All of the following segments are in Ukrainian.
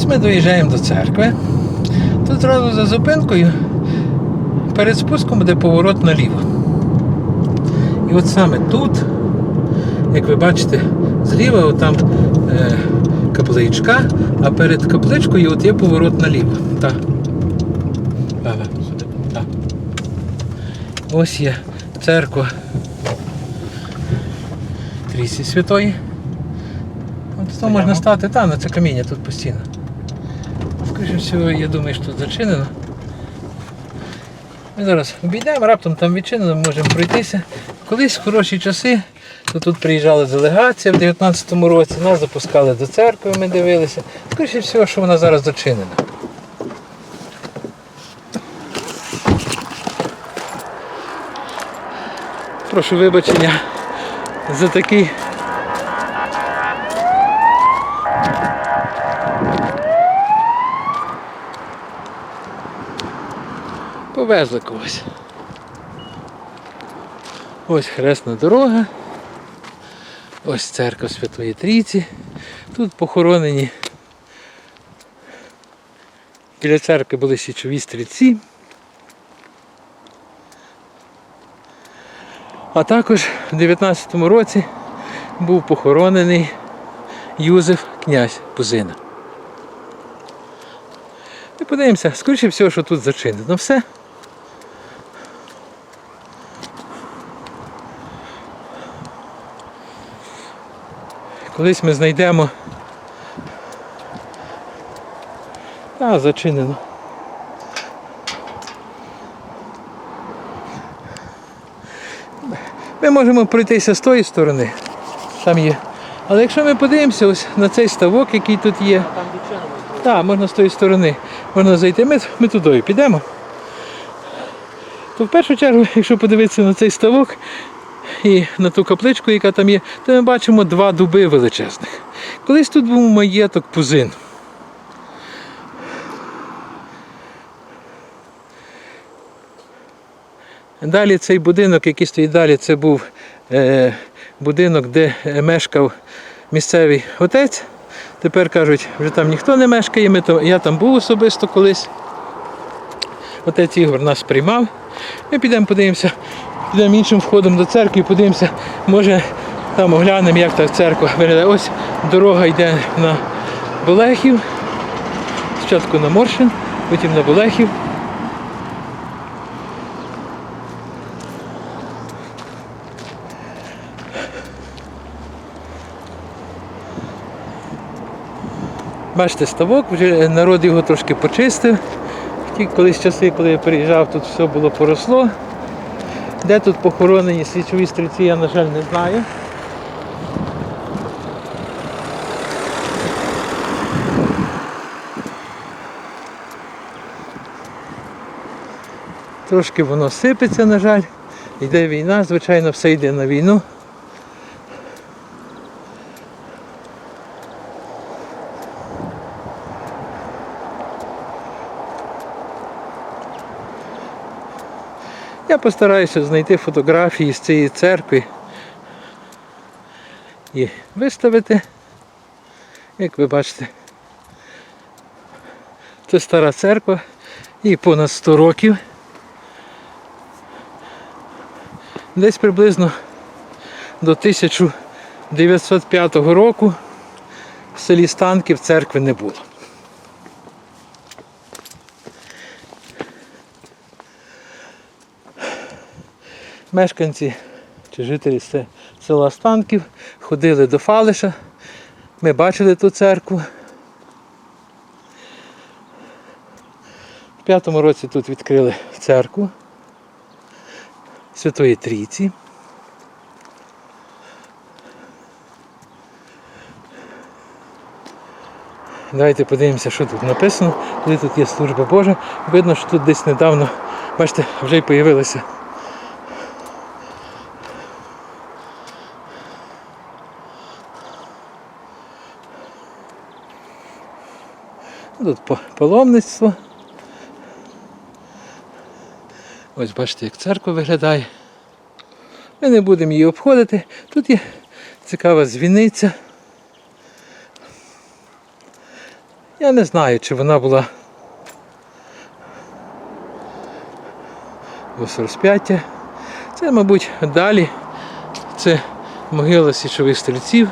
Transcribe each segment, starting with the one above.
Ось ми доїжджаємо до церкви. Тут зразу за зупинкою перед спуском буде поворот наліво. І от саме тут, як ви бачите, зліва от там е, капличка, а перед капличкою от є поворот наліво. Так. Так. Ось є церква Трісі Святої. От там можна стати, та, на це каміння тут постійно. Скоріше всього, я думаю, що тут зачинено. Ми зараз обійдемо, раптом там відчинено, можемо пройтися. Колись в хороші часи, то тут приїжджала делегація в 19-му році, нас запускали до церкви, ми дивилися. Скоріше всього, що вона зараз зачинена. Прошу вибачення за такий Повезли когось. Ось хресна дорога. Ось церква Святої Трійці. Тут похоронені. Біля церкви були січові стрільці. А також в 19-му році був похоронений Юзеф князь Пузина. І подивимося, скоріше всього, що тут зачинено все. Колись ми знайдемо. А, зачинено. Ми можемо пройтися з тої сторони. Там є. Але якщо ми подивимося ось на цей ставок, який тут є. Так, можна з тої сторони можна зайти. Ми, ми туди підемо. То в першу чергу, якщо подивитися на цей ставок і на ту капличку, яка там є, то ми бачимо два дуби величезних. Колись тут був маєток пузин. Далі цей будинок, який стоїть далі, це був е, будинок, де мешкав місцевий отець. Тепер кажуть, вже там ніхто не мешкає, ми то, я там був особисто колись. Отець Ігор нас приймав. Ми підемо подивимося, підемо іншим входом до церкви, і подивимося, може там оглянемо, як та церква виглядає. Ось дорога йде на Болехів. Спочатку на Моршин, потім на Болехів. Бачите, ставок, вже народ його трошки почистив. Ті колись часи, коли я приїжджав, тут все було поросло. Де тут похоронені свічові стрільці, я, на жаль, не знаю. Трошки воно сипеться, на жаль. Йде війна, звичайно, все йде на війну. Я постараюся знайти фотографії з цієї церкви і виставити. Як ви бачите, це стара церква, їй понад 100 років. Десь приблизно до 1905 року в селі Станків церкви не було. Мешканці чи жителі села Станків ходили до Фалиша. Ми бачили ту церкву. В п'ятому році тут відкрили церкву Святої Трійці. Давайте подивимося, що тут написано, коли тут є служба Божа. Видно, що тут десь недавно, бачите, вже й появилося Тут паломництво. Ось бачите, як церква виглядає. Ми не будемо її обходити. Тут є цікава дзвіниця. Я не знаю, чи вона була ось розп'яття. Це, мабуть, далі. Це могила січових стрільців.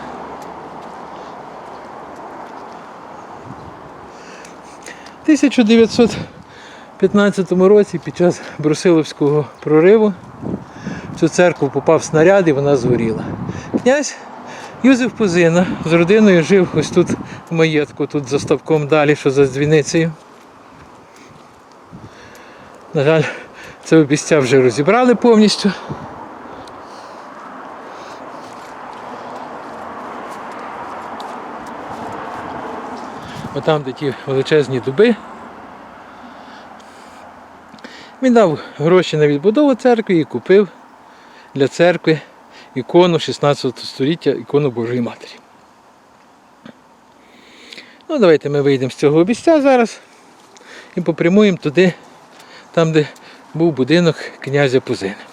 1915 році під час Брусиловського прориву в цю церкву попав снаряд і вона згоріла. Князь Юзеф Позина з родиною жив ось тут в маєтку, тут за ставком далі, що за дзвіницею. На жаль, це обіця вже розібрали повністю. Отам, де ті величезні дуби. Він дав гроші на відбудову церкви і купив для церкви ікону 16 століття, ікону Божої Матері. Ну, давайте ми вийдемо з цього обіця зараз і попрямуємо туди, там, де був будинок князя Пузини.